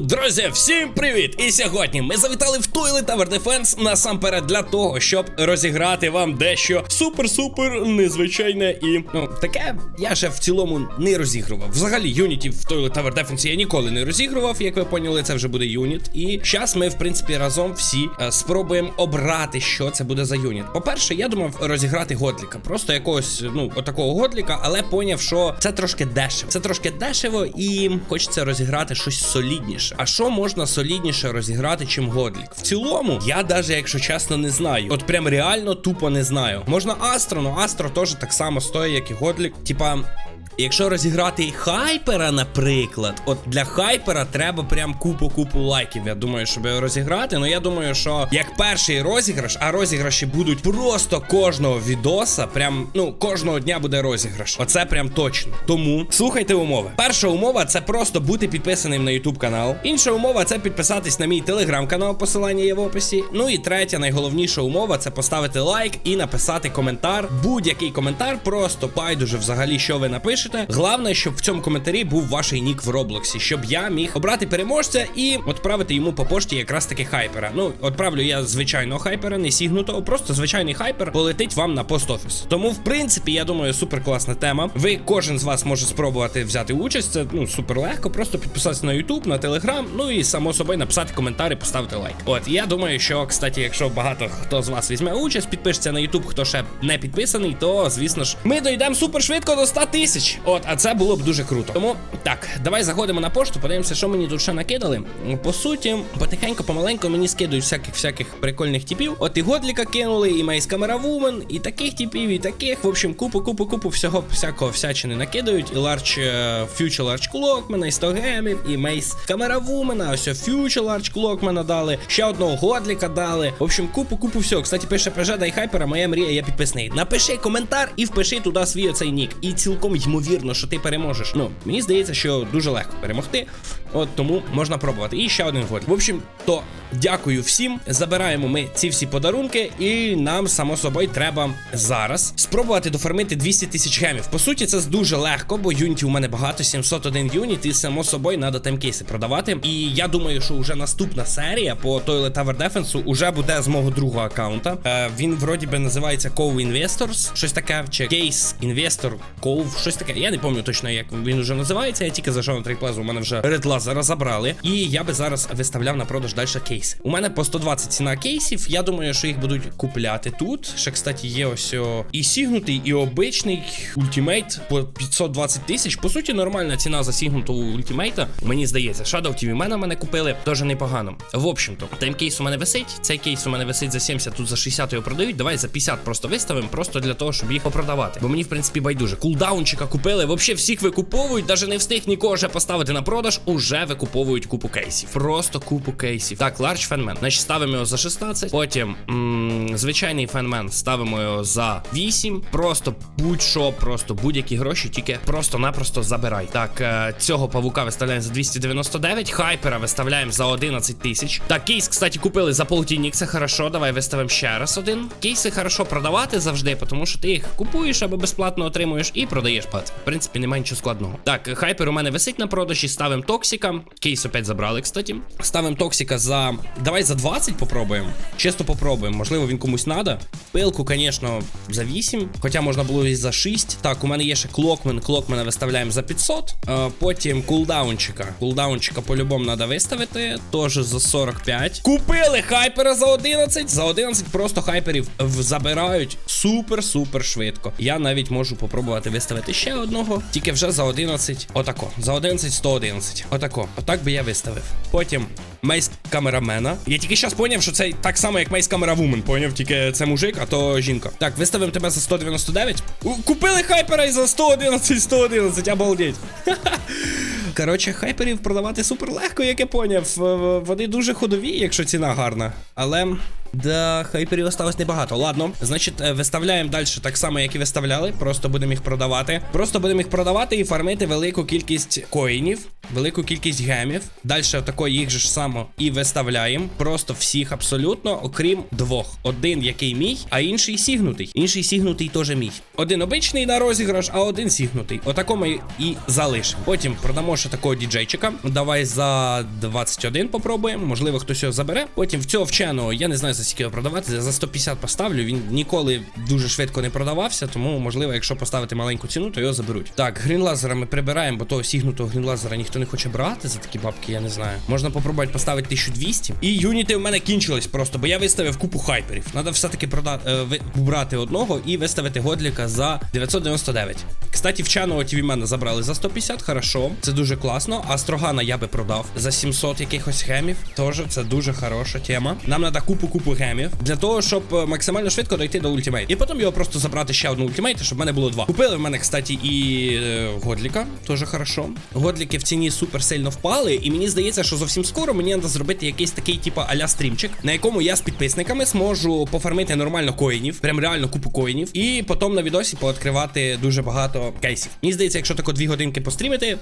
Друзі, всім привіт! І сьогодні ми завітали в Toilet Tower Defense насамперед для того, щоб розіграти вам дещо супер-супер незвичайне і ну таке я ще в цілому не розігрував. Взагалі, юнітів в Toilet Tower Defense я ніколи не розігрував, як ви поняли, це вже буде юніт. І зараз ми, в принципі, разом всі е, спробуємо обрати, що це буде за юніт. По-перше, я думав розіграти Годліка, просто якогось, ну, отакого Годліка, але поняв, що це трошки дешево. Це трошки дешево і хочеться розіграти щось солідніше. А що можна солідніше розіграти, чим Годлік? В цілому, я даже, якщо чесно, не знаю. От прям реально тупо не знаю. Можна Астро, но Астро теж так само стоїть, як і Годлік. Типа. Якщо розіграти хайпера, наприклад, от для хайпера треба прям купу-купу лайків. Я думаю, щоб його розіграти. Ну я думаю, що як перший розіграш, а розіграші будуть просто кожного відоса, прям ну кожного дня буде розіграш. Оце прям точно. Тому слухайте умови. Перша умова це просто бути підписаним на YouTube канал. Інша умова це підписатись на мій телеграм-канал, посилання є в описі. Ну і третя, найголовніша умова це поставити лайк і написати коментар. Будь-який коментар, просто байдуже взагалі, що ви напишете. Головне, щоб в цьому коментарі був ваш нік в Роблоксі, щоб я міг обрати переможця і відправити йому по пошті якраз таки хайпера. Ну, відправлю я звичайного хайпера, не сігнутого, просто звичайний хайпер полетить вам на пост-офіс. Тому, в принципі, я думаю, супер класна тема. Ви кожен з вас може спробувати взяти участь. Це ну супер легко. Просто підписатися на YouTube, на Telegram, ну і само собою написати коментар поставити лайк. От я думаю, що кстати, якщо багато хто з вас візьме участь, підпишеться на YouTube, хто ще не підписаний, то звісно ж ми дійдемо супер швидко до 100 тисяч. От, а це було б дуже круто. Тому так, давай заходимо на пошту, подивимося, що мені тут ще накидали. По суті, потихеньку, помаленьку мені скидують всяких всяких прикольних типів. От і Годліка кинули, і Мейс Камера Вумен, і таких типів, і таких. В общем, купу, купу, купу всього всякого всячини накидають. І Large е, Future Large Clockman, і 100 гемів, і Мейс Камера Вумена, ось Future Large Clockman дали. Ще одного Годліка дали. В общем, купу, купу всього. Кстати, пише Пежеда і Хайпера, моя мрія, я підписаний. Напиши коментар і впиши туди свій оцей нік. І цілком ймовірно, що ти переможеш. Ну, мені здається, що дуже легко перемогти. От тому можна пробувати. І ще один год. В общем, то дякую всім. Забираємо ми ці всі подарунки, і нам, само собою, треба зараз спробувати дофармити 200 тисяч гемів. По суті, це дуже легко, бо юнітів у мене багато, 701 юніт, і само собою треба таймкейси продавати. І я думаю, що вже наступна серія по Toilet Tower Defense уже буде з мого другого аккаунта. Е, він вроді би називається Cove Investors, щось таке, чи Case Investor Cove, щось таке. Я не пам'ятаю точно, як він вже називається. Я тільки зайшов на трейплазу, у мене вже редла зараз забрали. І я би зараз виставляв на продаж далі кейси. У мене по 120 ціна кейсів. Я думаю, що їх будуть купляти тут. Ще, кстати, є ось о, і сігнутий, і обичний ультимейт по 520 тисяч. По суті, нормальна ціна за сігнутого ультимейта. Мені здається, Shadow TV мене мене купили дуже непогано. В общем-то, таймкейс у мене висить. Цей кейс у мене висить за 70, тут за 60 його продають. Давай за 50 просто виставимо, просто для того, щоб їх попродавати. Бо мені, в принципі, байдуже. Кулдаунчика купили. Взагалі всіх викуповують, навіть не встиг нікого вже поставити на продаж. Уже викуповують купу кейсів. Просто купу кейсів. Так, Large Fanman. Значить, ставимо його за 16. Потім м звичайний фенмен ставимо його за 8. Просто будь-що, просто будь-які гроші, тільки просто-напросто забирай. Так, е цього павука виставляємо за 299. Хайпера виставляємо за 11 тисяч. Так, кейс, кстати, купили за полтинник. Це хорошо. Давай виставимо ще раз один. Кейси хорошо продавати завжди, тому що ти їх купуєш або безплатно отримуєш і продаєш. В принципі, немає нічого складного. Так, хайпер у мене висить на продажі. Ставимо Токсика. Кейс опять забрали, кстати. Ставимо Токсика за. Давай за 20 попробуємо. Чисто попробуємо. Можливо, він комусь надо. Пилку, звісно, за 8. Хоча можна було і за 6. Так, у мене є ще клокмен. Клокмена виставляємо за 500. А, потім кулдаунчика. Кулдаунчика по-любому треба виставити. Теж за 45. Купили хайпера за 11. За 11 просто хайперів забирають супер-супер швидко. Я навіть можу попробувати виставити ще одного. Тільки вже за 11. Отако. За 11 111. Отако. Отак би я виставив. Потім мейс камерамена. Я тільки зараз поняв, що це так само, як мейс камера вумен. Поняв, тільки це мужик, а то жінка. Так, виставимо тебе за 199. У, Купили хайпера і за 111, 111, обалдеть. Коротше, хайперів продавати супер легко, як я поняв. Вони дуже ходові, якщо ціна гарна. Але Да, хайперів осталось небагато. Ладно, значить, е, виставляємо далі так само, як і виставляли. Просто будемо їх продавати. Просто будемо їх продавати і фармити велику кількість коїнів, велику кількість гемів. Далі тако їх же ж само і виставляємо. Просто всіх абсолютно, окрім двох. Один, який мій, а інший сігнутий. Інший сігнутий теж мій. Один обичний на розіграш, а один сігнутий. Отако ми і залишимо. Потім продамо ще такого діджейчика. Давай за 21 попробуємо. Можливо, хтось його забере. Потім в цього вченого, я не знаю за скільки його продавати. За 150 поставлю. Він ніколи дуже швидко не продавався. Тому, можливо, якщо поставити маленьку ціну, то його заберуть. Так, грінлазера ми прибираємо, бо того сігнутого грінлазера ніхто не хоче брати за такі бабки, я не знаю. Можна попробувати поставити 1200. І юніти в мене кінчились просто, бо я виставив купу хайперів. Надо все-таки продати е, брати одного і виставити годліка за 999. Кстати, вчаного тівімена забрали за 150, хорошо. Це дуже класно. А строгана я би продав за 700 якихось гемів. Тож це дуже хороша тема. Нам треба купу-купу гемів для того, щоб е, максимально швидко дойти до ультимейт. І потім його просто забрати ще одну ультимейт, щоб в мене було два. Купили в мене, кстати, і е, годліка. Теж хорошо. Годліки в ціні супер сильно впали, і мені здається, що зовсім скоро мені треба зробити якийсь такий, типу, аля стрімчик, на якому я з підписниками зможу пофармити нормально коїнів, прям реально купу коїнів, і потім на відосі пооткривати дуже багато кейсів. Мені здається, якщо тако дві годинки пострімити,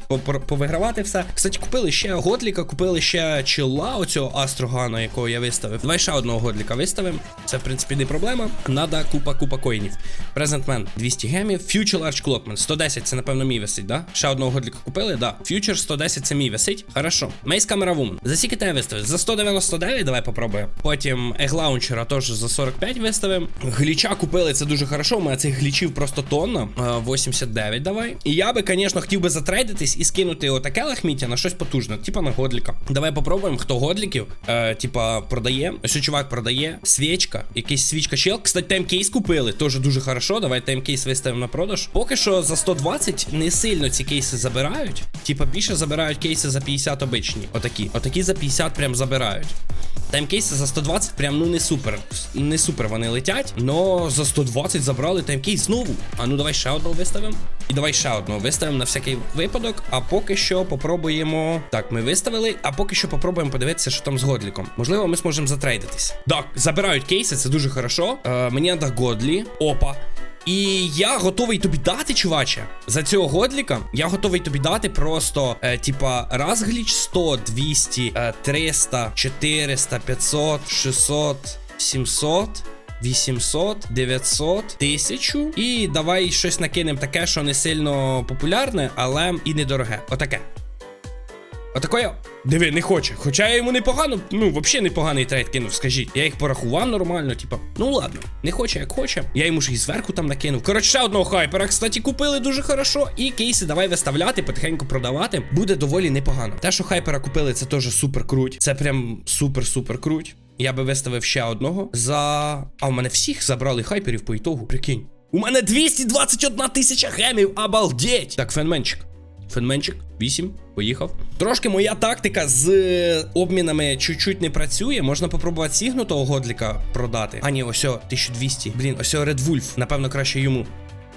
повигравати все. Кстати, купили ще годліка, купили ще чила оцього Астрогана, якого я виставив. Давай ще одного годліка виставимо. Це, в принципі, не проблема. Надо купа купа коїнів. Man 200 гемів. Future Large Clockman 110, це напевно мій висить, да? Ще одного годліка купили, да. Future 110 це мій висить. Хорошо. Мейс Camera Woman. За скільки тебе виставив? За 199, давай попробуємо. Потім Launcher теж за 45 виставимо. Гліча купили, це дуже хорошо. У мене цих глічів просто тонна. Е, 89 давай. І я би, звісно, хотів би затрейдитись і скинути отаке лахміття на щось потужне, типа на годліка. Давай попробуємо, хто годліків, е, типа, продає. Ось чувак продає. Свічка, якийсь свічка чел. Кстати, таймкейс купили. Теж дуже хорошо. Давай таймкейс виставимо на продаж. Поки що за 120 не сильно ці кейси забирають. Типа більше забирають кейси за 50 обичні. Отакі. Отакі за 50 прям забирають. Таймкейси за 120 прям ну не супер. Не супер вони летять. Но за 120 забрали таймкейс знову. А ну давай ще одного виставимо. І давай ще одного виставимо на всякий випадок. А поки що попробуємо. Так, ми виставили. А поки що попробуємо подивитися, що там з Годліком. Можливо, ми зможемо затрейдитись. Так, забирають кейси, це дуже хорошо. Е, мені треба Годлі. Опа. І я готовий тобі дати, чуваче. За цього годліка я готовий тобі дати просто, е, типа, раз гліч 100, 200, е, 300, 400, 500, 600, 700. 800, 900, 1000. І давай щось накинемо таке, що не сильно популярне, але і недороге. Отаке. Отакое. Диви, не хоче. Хоча я йому непогано, ну, взагалі непоганий трейд кинув, скажіть. Я їх порахував нормально, типа. Ну ладно, не хоче, як хоче. Я йому ж і зверху там накинув. Коротше, ще одного хайпера, кстати, купили дуже хорошо. І кейси давай виставляти, потихеньку продавати. Буде доволі непогано. Те, що хайпера купили, це теж супер круть. Це прям супер-супер круть. Я би виставив ще одного за. А в мене всіх забрали хайперів по ітогу. Прикинь. У мене 221 тисяча гемів, обалдеть! Так, фенменчик. Фенменчик, 8, поїхав. Трошки моя тактика з е, обмінами чуть-чуть не працює. Можна попробувати сігнутого годліка продати. А ні, ось 1200. Блін, ось Red Wolf. Напевно, краще йому.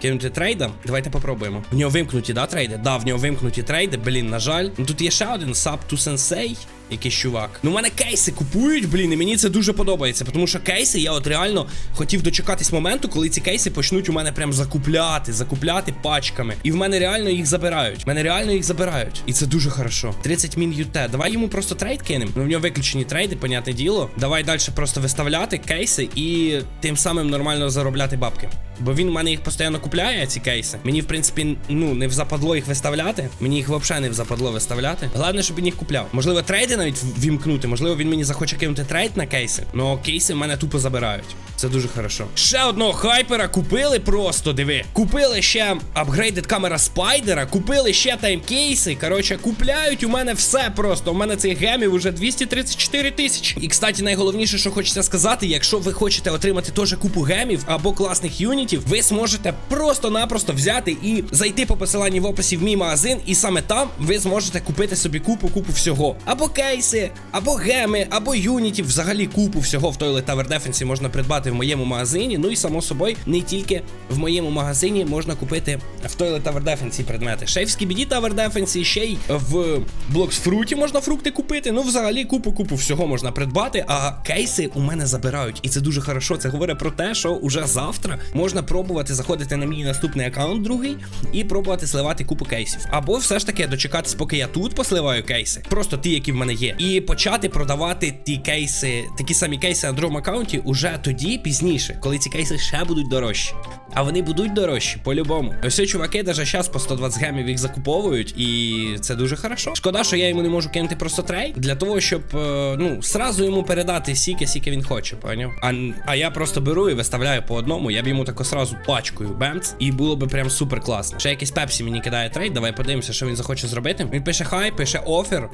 Кинути трейда? Давайте попробуємо. В нього вимкнуті, да, трейди? Да, в нього вимкнуті трейди, блін, на жаль. Ну тут є ще один Sub to Sensei, якийсь чувак. Ну, в мене кейси купують, блін, і мені це дуже подобається. Тому що кейси, я от реально хотів дочекатись моменту, коли ці кейси почнуть у мене прям закупляти, закупляти пачками. І в мене реально їх забирають. В мене реально їх забирають. І це дуже хорошо. 30 мін ют. Давай йому просто трейд кинемо. Ну, в нього виключені трейди, понятне діло. Давай далі просто виставляти кейси і тим самим нормально заробляти бабки. Бо він у мене їх постійно купляє, ці кейси. Мені, в принципі, ну не в западло їх виставляти. Мені їх взагалі не в западло виставляти. Головне, щоб він їх купляв. Можливо, трейди навіть вімкнути. Можливо, він мені захоче кинути трейд на кейси. але кейси в мене тупо забирають. Це дуже хорошо. Ще одного хайпера купили просто, диви. Купили ще апгрейдед камера спайдера, купили ще таймкейси. Коротше, купляють у мене все просто. У мене цих гемів уже 234 тисячі. І, кстати, найголовніше, що хочеться сказати, якщо ви хочете отримати теж купу гемів або класних юнітів, ви зможете просто-напросто взяти і зайти по посиланні в описі в мій магазин, і саме там ви зможете купити собі купу купу всього. Або кейси, або геми, або юнітів, взагалі купу всього в Toilet Tower Defense можна придбати придбати в моєму магазині. Ну і само собою, не тільки в моєму магазині можна купити в Toilet Tower Defense предмети. Ще й в Skibidi Tower Defense, ще й в Fruit можна фрукти купити. Ну, взагалі, купу-купу всього можна придбати. А кейси у мене забирають. І це дуже хорошо. Це говорить про те, що уже завтра можна пробувати заходити на мій наступний аккаунт, другий, і пробувати сливати купу кейсів. Або все ж таки дочекатись, поки я тут посливаю кейси, просто ті, які в мене є, і почати продавати ті кейси, такі самі кейси на другому аккаунті уже тоді пізніше, коли ці кейси ще будуть дорожчі. А вони будуть дорожчі, по-любому. Ось чуваки навіть зараз по 120 гемів їх закуповують, і це дуже хорошо. Шкода, що я йому не можу кинути просто трейд для того, щоб е, ну сразу йому передати сіки, сіки він хоче, поняв? А, а я просто беру і виставляю по одному. Я б йому тако сразу пачкою бемц, і було би прям супер класно. Ще якийсь пепсі мені кидає трейд. Давай подивимося, що він захоче зробити. Він пише хай, пише офер.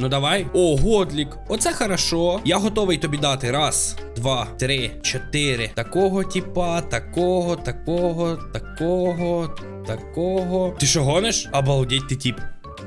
Ну давай. О, годлік. Оце хорошо. Я готовий тобі дати. Раз, два, три, чотири. Такого типа, такого, такого, такого, такого. Ти що гониш? Обалдеть ти тип.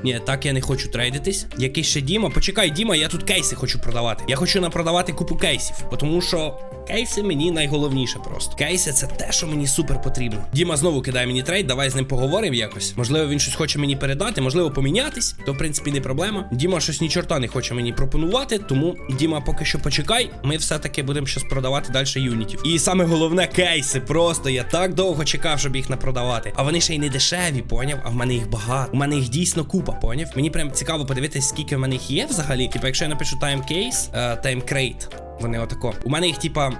Ні, так я не хочу трейдитись. Який ще Діма? Почекай, Діма, я тут кейси хочу продавати. Я хочу напродавати купу кейсів, тому що кейси мені найголовніше просто. Кейси це те, що мені супер потрібно. Діма знову кидає мені трейд, давай з ним поговоримо якось. Можливо, він щось хоче мені передати, можливо, помінятись. То, в принципі, не проблема. Діма щось ні чорта не хоче мені пропонувати, тому Діма, поки що почекай. Ми все-таки будемо щось продавати далі юнітів. І саме головне кейси. Просто я так довго чекав, щоб їх напродавати. А вони ще й не дешеві, поняв? А в мене їх багато. У мене їх дійсно купа, поняв? Мені прям цікаво подивитися, скільки в мене їх є взагалі. Типа, якщо я напишу таймкейс, таймкрейт. Вони отако. У мене їх, типа, е,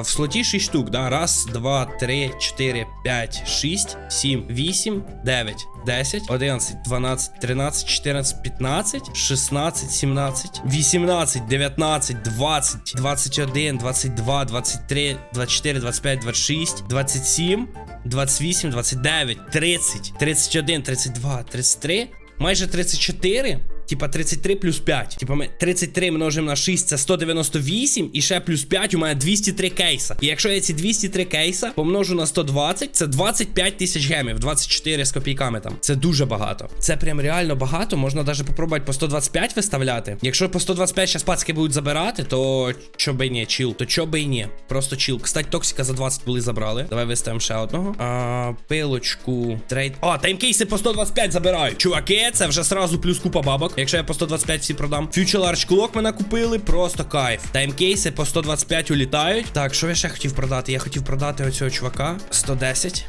в слоті 6 штук, да? Раз, два, три, чотири, п'ять, шість, сім, вісім, дев'ять, десять, одинадцять, дванадцять, тринадцять, чотирнадцять, п'ятнадцять, шістнадцять, сімнадцять, вісімнадцять, дев'ятнадцять, двадцять, двадцять один, двадцять два, двадцять три, двадцять чотири, двадцять п'ять, двадцять шість, двадцять сім, двадцять вісім, двадцять дев'ять, тридцять, тридцять один, тридцять два, тридцять три, майже тридцять чотири. Типа 33 плюс 5. Типа ми 33 множимо на 6, це 198, і ще плюс 5 у мене 203 кейса. І якщо я ці 203 кейса помножу на 120, це 25 тисяч гемів, 24 з копійками там. Це дуже багато. Це прям реально багато. Можна навіть попробувати по 125 виставляти. Якщо по 125 зараз пацки будуть забирати, то чо би ні, чіл. То чо би й ні. Просто чіл. Кстати, токсика за 20 були забрали. Давай виставимо ще одного. А, пилочку. Трейд. А, таймкейси по 125 забирають. Чуваки, це вже сразу плюс купа бабок. Якщо я по 125 всі продам. Future Large Clock мене купили, просто кайф. Таймкейси по 125 улітають. Так, що я ще хотів продати? Я хотів продати оцього чувака. 110.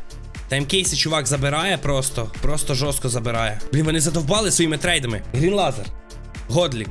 Таймкейси чувак забирає просто. Просто жорстко забирає. Блін, вони задовбали своїми трейдами. Грін лазер. Годлік.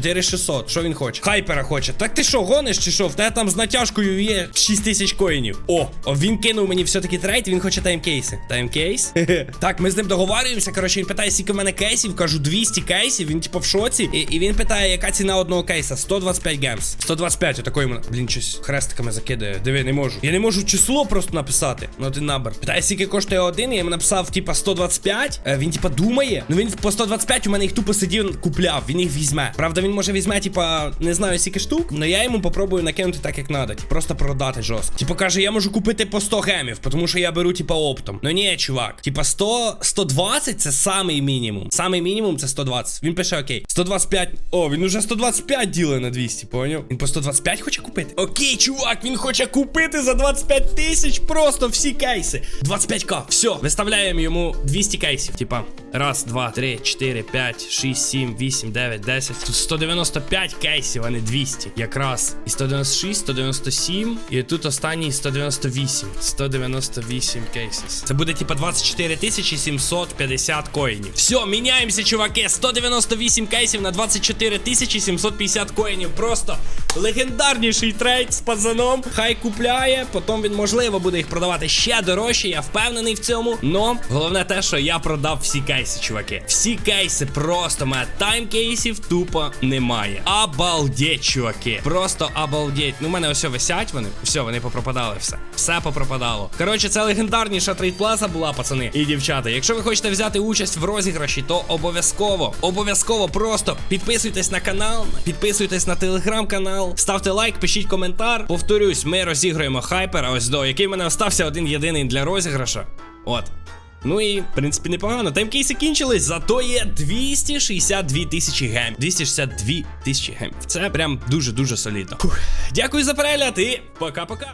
4600, що він хоче? Хайпера хоче. Так ти що, гониш чи що? В тебе там з натяжкою є 6 тисяч коїнів. О, о, він кинув мені все-таки трейд, він хоче таймкейси. Таймкейс? так, ми з ним договарюємося. Коротше, він питає, скільки в мене кейсів. Кажу, 200 кейсів. Він типу в шоці. І, і він питає, яка ціна одного кейса? 125 гемс. 125, отакої мене. Блін, щось хрестиками закидає. Диви, не можу. Я не можу число просто написати. Ну ти набер. Питає, скільки коштує один. Я йому написав, типа, 125. Е, він, типа, думає. Ну він по 125 у мене їх тупо сидів, купляв. Він їх візьме. Правда, він може візьме, типа, не знаю, скільки штук, але я йому попробую накинути так, як надо. Типу, просто продати жорстко. Типу, каже, я можу купити по 100 гемів, тому що я беру, типа, оптом. Ну ні, чувак. Типа 100, 120 це самий мінімум. Самий мінімум це 120. Він пише окей. 125. О, він уже 125 ділить на 200, поняв? Він по 125 хоче купити? Окей, чувак, він хоче купити за 25 тисяч просто всі кейси. 25к. Все, виставляємо йому 200 кейсів. Типа, раз, два, три, чотири, п'ять, шість, сім, вісім, дев'ять, десять. Тут 195 кейсів, а не 200. Якраз. І 196, 197. І тут останній 198. 198 кейсів. Це буде типа 24 тисячі 750 коїнів. Все, міняємося, чуваки. 198 кейсів на 24 тисячі 750 коїнів. Просто легендарніший трейд з пацаном. Хай купляє, потім він можливо буде їх продавати ще дорожче. Я впевнений в цьому. Но головне те, що я продав всі кейси, чуваки. Всі кейси просто мене таймкейсів тупо немає. Обалдеть, чуваки. Просто обалдеть. Ну, в мене ось висять вони. Все, вони попропадали все. Все попропадало. Коротше, це легендарніша трейдплаза була, пацани і дівчата. Якщо ви хочете взяти участь в розіграші, то обов'язково, обов'язково просто підписуйтесь на канал, підписуйтесь на телеграм-канал, ставте лайк, пишіть коментар. Повторюсь, ми розіграємо хайпера. Ось до який в мене остався один єдиний для розіграша. От. Ну і в принципі непогано. Таймкейси кінчились, зато є 262 тисячі гем. 262 тисячі гем. Це прям дуже дуже солідно. Фух. Дякую за перегляд і пока-пока.